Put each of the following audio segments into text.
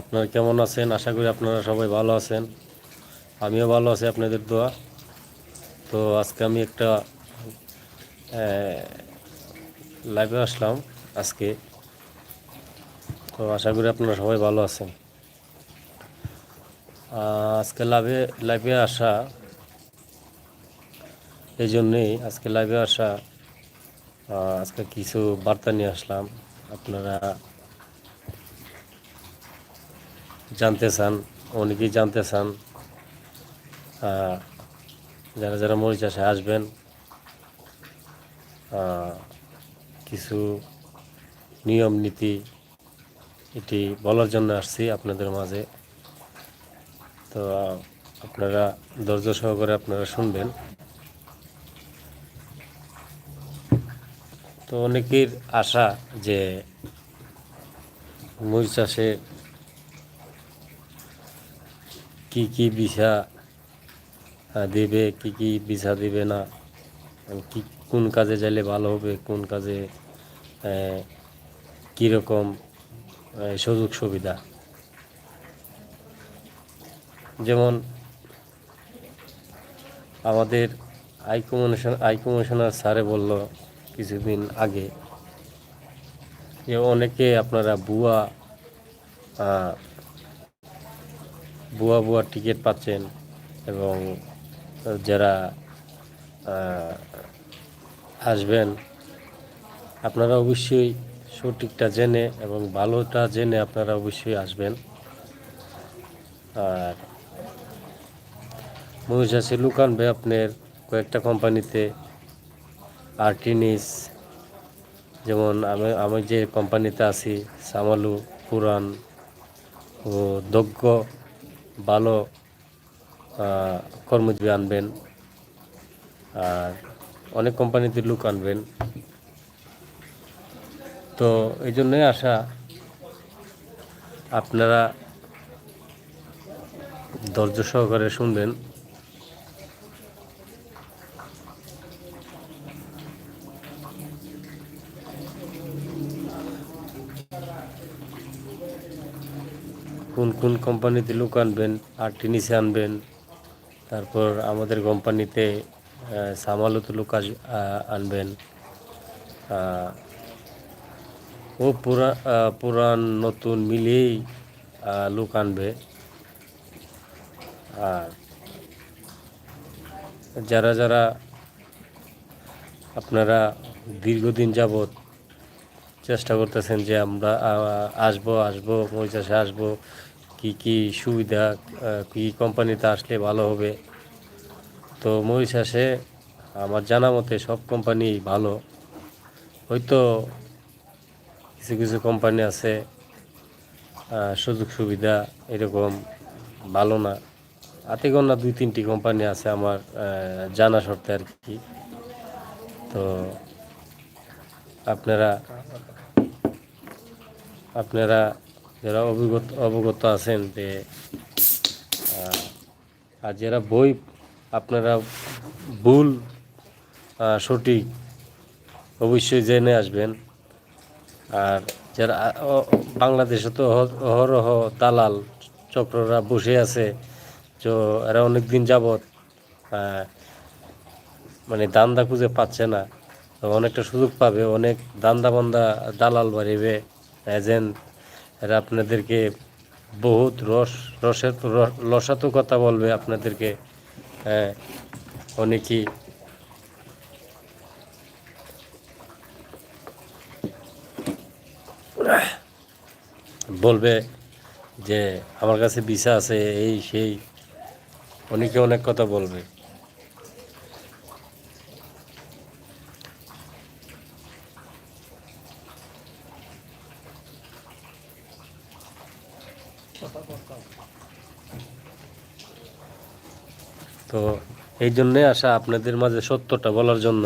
আপনারা কেমন আছেন? আশা করি আপনারা সবাই ভালো আছেন। আমিও ভালো আছি, আপনাদের দোয়া। তো আজকে আমি একটা লাইভে আসলাম আজকে। তো আশা করি আপনারা সবাই ভালো আছেন। আজকে লাইভে লাইভে আসা, এই জন্যেই আজকে লাইভে আসা আজকে কিছু বার্তা নিয়ে আসলাম। আপনারা জানতে চান, অনেকেই জানতে চান যারা যারা মরিচ চাষে আসবেন কিছু নিয়ম, নীতি এটি বলার জন্য আসছি আপনাদের মাঝে। তো আপনারা ধৈর্য সহকারে আপনারা শুনবেন। তো অনেকের আশা যে মরিচ চাষে কি কি আহ, দেবে কি কি বিষা দেবে না কি কোন কাজে যাইলে ভালো হবে কোন কাজে কীরকম সুযোগ সুবিধা। যেমন আমাদের আই কমিশন আই কমিশনার স্যারে বলল কিছুদিন আগে যে অনেকে আপনারা বুয়া বুয়া বুয়া টিকিট পাচ্ছেন এবং যারা আসবেন, আপনারা অবশ্যই সঠিকটা জেনে এবং ভালোটা জেনে আপনারা অবশ্যই আসবেন। আর মহিষাসী লুকানবে আপনার কয়েকটা কোম্পানিতে আর্টিনিস, যেমন আমি আমি যে কোম্পানিতে আছি, সামালু, পুরান ও দক্ষ ভালো কর্মজীবী আনবেন, আর অনেক কোম্পানিতে লুক আনবেন। তো এই জন্যই আশা, আপনারা ধৈর্য সহকারে শুনবেন। কোন কোম্পানিতে লোক আনবেন আর টিনিসে আনবেন, তারপর আমাদের কোম্পানিতে সামালুতে লোক আনবেন। ও পুরা পুরান, নতুন মিলিয়েই লোক আনবে। আর যারা যারা আপনারা দীর্ঘদিন যাবৎ চেষ্টা করতেছেন যে আমরা আসব আসব মরিচাষে আসব কি কি সুবিধা কি কোম্পানিতে আসলে ভালো হবে। তো মরিচাষে আমার জানা মতে সব কোম্পানি ভালো। হয়তো কিছু কিছু কোম্পানি আছে সুযোগ সুবিধা এরকম ভালো না। হাতে গোনা দুই তিনটি কোম্পানি আছে আমার জানা সত্ত্বে আর কি। তো আপনারা আপনারা যারা অভিগত অবগত আছেন যে আর যারা বই, আপনারা ভুল সঠিক, অবশ্যই জেনে আসবেন। আর যারা বাংলাদেশে তো অহ- অহরহ দালাল চক্ররা বসে আছে, তো এরা অনেক দিন যাবৎ মানে দান্দা খুঁজে পাচ্ছে না। অনেকটা সুযোগ পাবে, অনেক দান্দা বান্দা, দালাল বাড়িবে, এজেন্ট এরা আপনাদেরকে বহুত রস, রসের রসাতো কথা বলবে আপনাদেরকে হ্যাঁ অনেকই। বলবে যে, আমার কাছে ভিসা আছে, এই, সেই, অনেকে অনেক কথা বলবে তো এই জন্যে আসা আপনাদের মাঝে সত্যটা বলার জন্য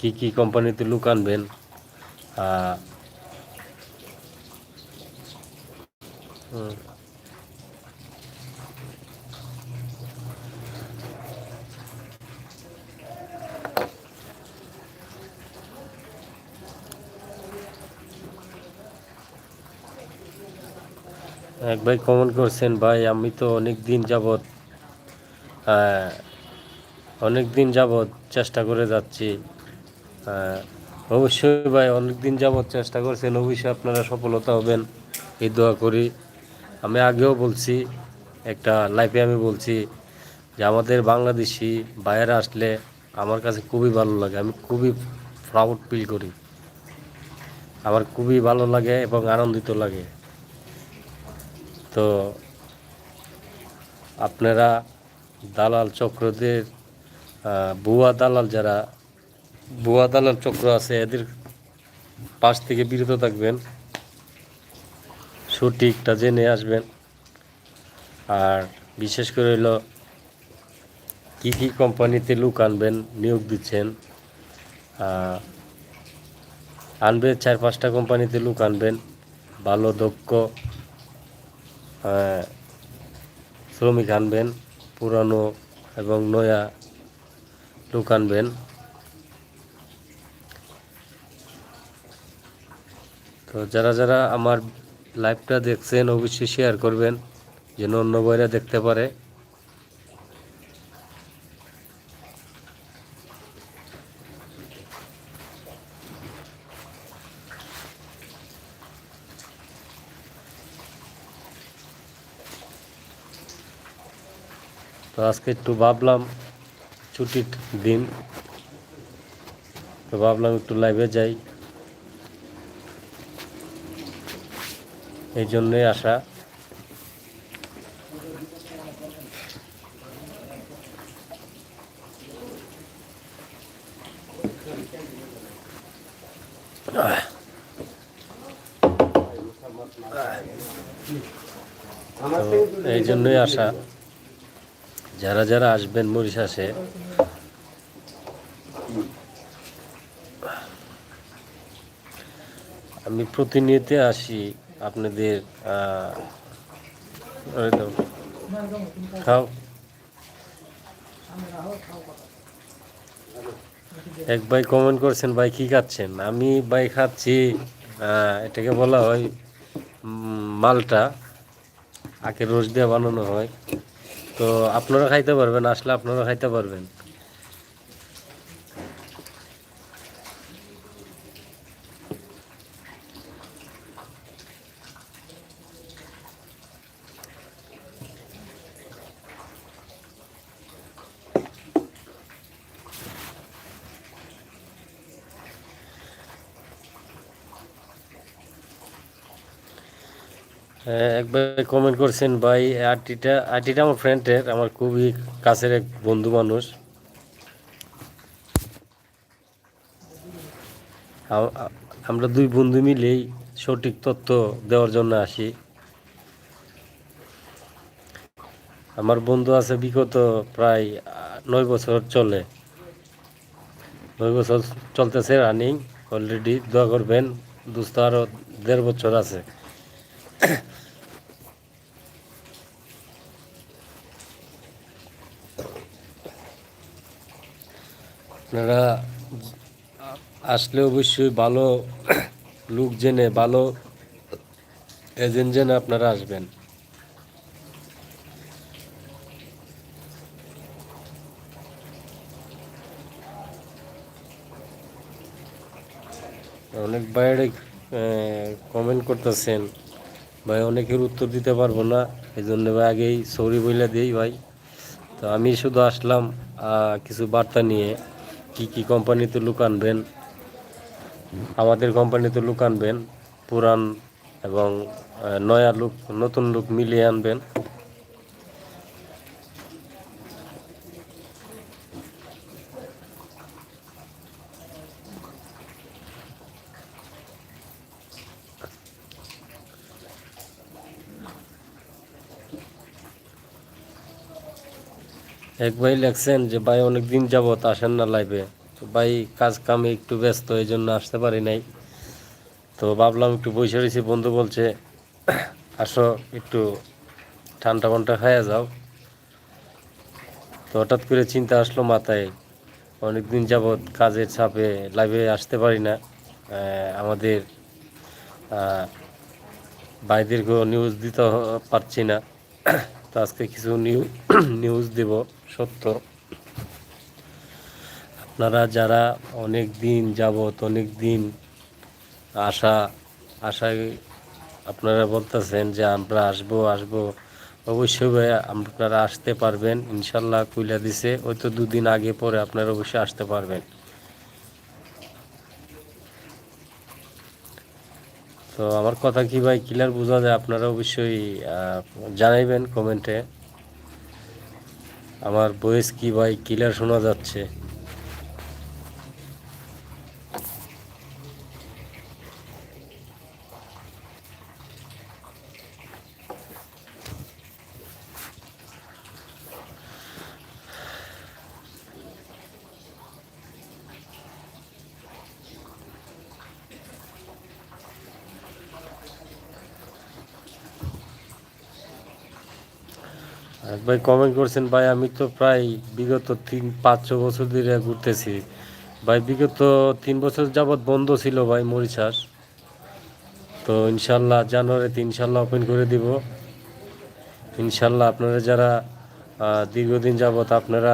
কি কি কোম্পানিতে লুক আনবেন। এক ভাই কমেন্ট করছেন ভাই আমি তো অনেক দিন আহ, অনেক দিন যাবৎ চেষ্টা করে যাচ্ছি। অবশ্যই ভাই অনেক দিন যাবৎ চেষ্টা করছেন, অবশ্যই আপনারা সফলতা হবেন। এই দোয়া করি। আমি আগেও বলছি, একটা লাইফে আমি বলছি যে, আমাদের বাংলাদেশি বাইরে আসলে আমার কাছে খুবই ভালো লাগে। আমি খুবই প্রাউড ফিল করি। আমার খুবই ভালো লাগে এবং আনন্দিত লাগে। তো আপনারা দালাল চক্রদের ভুয়া দালাল যারা ভুয়া দালাল চক্র আছে এদের পাশ থেকে বিরত থাকবেন। সঠিকটা জেনে আসবেন। আর বিশেষ করে হলো কী কী কোম্পানিতে লুক আনবেন নিয়োগ দিচ্ছেন আহ, আনবে চার পাঁচটা কোম্পানিতে লুক আনবেন ভালো দক্ষ শ্রমিক আনবেন পুরানো এবং নয়া লোক আনবেন তো যারা যারা আমার লাইভটা দেখছেন, অবশ্যই শেয়ার করবেন, যেন অন্য বইরা দেখতে পারে। তো আজকে একটু ভাবলাম ছুটির দিন। তো ভাবলাম একটু লাইভে যাই। এই জন্যই আসা। এই জন্যই আসা। যারা যারা আসবেন মরিশাসে আমি প্রতিনিয়ত আসি আপনাদের। খাও। এক ভাই কমেন্ট করছেন, ভাই কি খাচ্ছেন? আমি ভাই খাচ্ছি এটাকে বলা হয় মালটা। আখের রস দিয়ে বানানো হয়। তো আপনারা খাইতে পারবেন, আসলে আপনারা খাইতে পারবেন। একবার কমেন্ট করছেন, ভাই আরটিটা আরটিটা আমার ফ্রেন্ডের আমার খুবই কাছের এক বন্ধু মানুষ। আমরা দুই বন্ধু মিলেই সঠিক তথ্য দেওয়ার জন্য আসি। আমার বন্ধু আছে বিগত প্রায় নয় বছর চলে। নয় বছর চলতেছে রানিং অলরেডি দোয়া করবেন দুস্থ আরও দেড় বছর আছে। আপনারা আসলে অবশ্যই ভালো লুক জেনে, ভালো এজেন্ট জেনে আপনারা আসবেন। অনেক বাইরে কমেন্ট করতেছেন। ভাই, অনেকের উত্তর দিতে পারব না এই জন্য ভাই আগেই সরি বলে দিই ভাই। তো আমি শুধু আসলাম কিছু বার্তা নিয়ে। কি কি কোম্পানিতে লুক আনবেন? আমাদের কোম্পানিতে লুক আনবেন, পুরান এবং নয়া লুক, নতুন লুক মিলিয়ে আনবেন। এক ভাই লেখছেন যে ভাই অনেক দিন যাবত আসেন না লাইভে তো ভাই কাজ কামে একটু ব্যস্ত এই জন্য আসতে পারি নাই। তো ভাবলাম একটু বসে রয়েছি বন্ধু বলছে আসো একটু ঠান্ডা পান্ডা খাইয়া যাও। তো হঠাৎ করে চিন্তা আসলো মাথায় অনেক দিন যাবৎ কাজের চাপে লাইভে আসতে পারি না। আমাদের আহ, ভাইদেরকে নিউজ দিতে পারছি না। তো আজকে কিছু নিউ নিউজ দেব, সত্য। আপনারা যারা অনেক দিন যাবত অনেক দিন আশা আশায় আপনারা বলতেছেন যে আমরা আসব আসব, অবশ্যই আপনারা আসতে পারবেন। ইনশাল্লাহ কুইলা দিছে ওই তো দুদিন আগে পরে আপনারা অবশ্যই আসতে পারবেন। তো আমার কথা কি ভাই ক্লিয়ার বোঝা যায়? আপনারা অবশ্যই জানাইবেন কমেন্টে আমার ভয়েস কি ভাই ক্লিয়ার শোনা যাচ্ছে? এক ভাই কমেন্ট করছেন, ভাই, আমি তো প্রায় বিগত তিন, পাঁচ ছ বছর ধরে ঘুরতেছি। ভাই, বিগত তিন বছর যাবৎ বন্ধ ছিল ভাই মরিচাস। তো ইনশাল্লাহ জানুয়ারিতে ইনশাল্লাহ ওপেন করে দিব। ইনশাল্লাহ আপনারা যারা দীর্ঘদিন যাবৎ আপনারা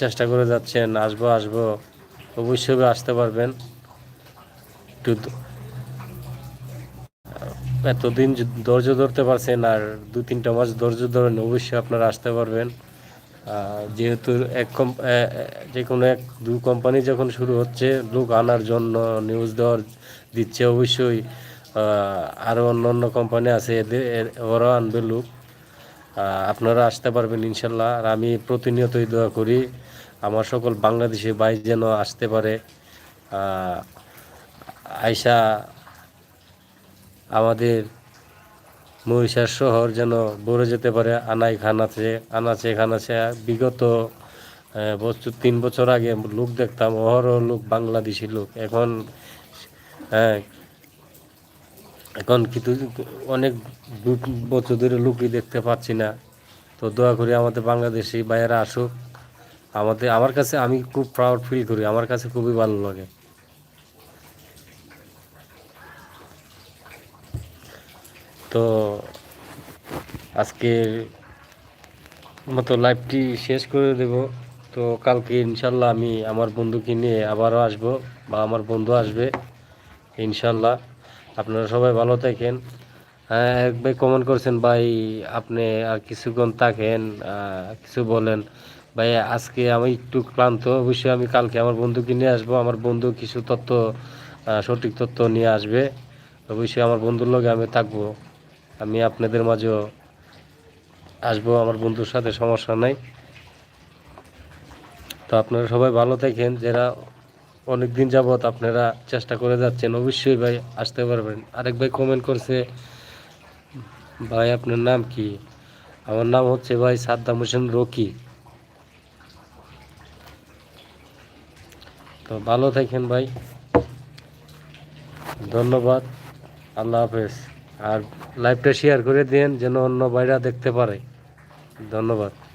চেষ্টা করে যাচ্ছেন, আসব আসব, অবশ্যই আসতে পারবেন। একটু এতদিন ধৈর্য ধরতে পারছেন আর দু তিনটা মাস ধৈর্য ধরেন অবশ্যই আপনারা আসতে পারবেন। যেহেতু এক যে কোনো এক দু কোম্পানি যখন শুরু হচ্ছে, লোক আনার জন্য নিউজ দেওয়ার দিচ্ছে অবশ্যই। আরও অন্য অন্য কোম্পানি আছে, এদের ওরাও আনবে লোক। আপনারা আসতে পারবেন ইনশাল্লাহ। আর আমি প্রতিনিয়তই দোয়া করি, আমার সকল বাংলাদেশি ভাই যেন আসতে পারে। আয়সা আমাদের মহিষার শহর যেন ভরে যেতে পারে, আনাই খানাচে আনাচে খানাচে। বিগত বছর, তিন বছর আগে লোক দেখতাম, অহরহ লোক, বাংলাদেশি লোক। এখন এখন কিন্তু অনেক দু, বছর ধরে লোকই দেখতে পাচ্ছি না। তো দোয়া করি আমাদের বাংলাদেশি ভাইয়েরা আসুক। আমাদের, আমার কাছে আমি খুব প্রাউড ফিল করি, আমার কাছে খুবই ভালো লাগে। তো আজকের মতো লাইভটি শেষ করে দেব। তো কালকে ইনশাল্লাহ আমি আমার বন্ধুকে নিয়ে আবারও আসব বা আমার বন্ধু আসবে, ইনশাল্লাহ। আপনারা সবাই ভালো থাকেন। হ্যাঁ এক ভাই কমেন্ট করছেন, ভাই, আপনি আর কিছুক্ষণ থাকেন কিছু বলেন। ভাই, আজকে আমি একটু ক্লান্ত, অবশ্যই আমি কালকে আমার বন্ধুকে নিয়ে আসব। আমার বন্ধু কিছু তথ্য সঠিক তথ্য নিয়ে আসবে। অবশ্যই আমার বন্ধুর লগে আমি থাকব। আমি আপনাদের মাঝেও আসব, আমার বন্ধুর সাথে সমস্যা নাই। তো আপনারা সবাই ভালো থাকেন, যারা অনেক দিন যাবৎ আপনারা চেষ্টা করে যাচ্ছেন, অবশ্যই ভাই আসতে পারবেন। আরেক ভাই কমেন্ট করছে, ভাই আপনার নাম কি? আমার নাম হচ্ছে ভাই সাদ্দাম হোসেন রকি। তো ভালো থাকেন ভাই। ধন্যবাদ। আল্লাহ হাফেজ। আর লাইভটা শেয়ার করে দিন যেন অন্য বাইরা দেখতে পারে। ধন্যবাদ।